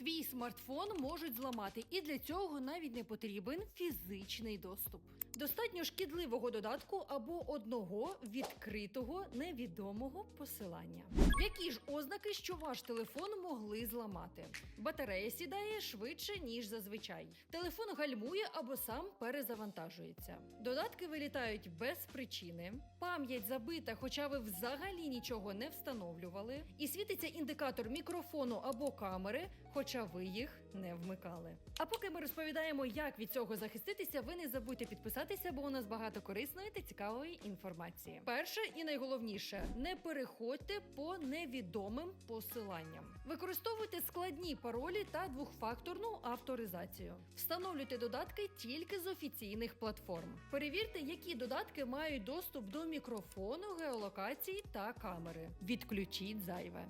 Твій смартфон можуть зламати, і для цього навіть не потрібен фізичний доступ. Достатньо шкідливого додатку або одного відкритого невідомого посилання. Які ж ознаки, що ваш телефон могли зламати? Батарея сідає швидше ніж зазвичай. Телефон гальмує або сам перезавантажується. Додатки вилітають без причини. Пам'ять забита, хоча ви взагалі нічого не встановлювали. І світиться індикатор мікрофону або камери, хоча ви їх не вмикали. А поки ми розповідаємо, як від цього захиститися, ви не забудьте підписатися, бо у нас багато корисної та цікавої інформації. Перше і найголовніше не переходьте по невідомим посиланням. Використовуйте складні паролі та двохфакторну авторизацію. Встановлюйте додатки тільки з офіційних платформ. Перевірте, які додатки мають доступ до мікрофону, геолокації та камери. Відключіть зайве.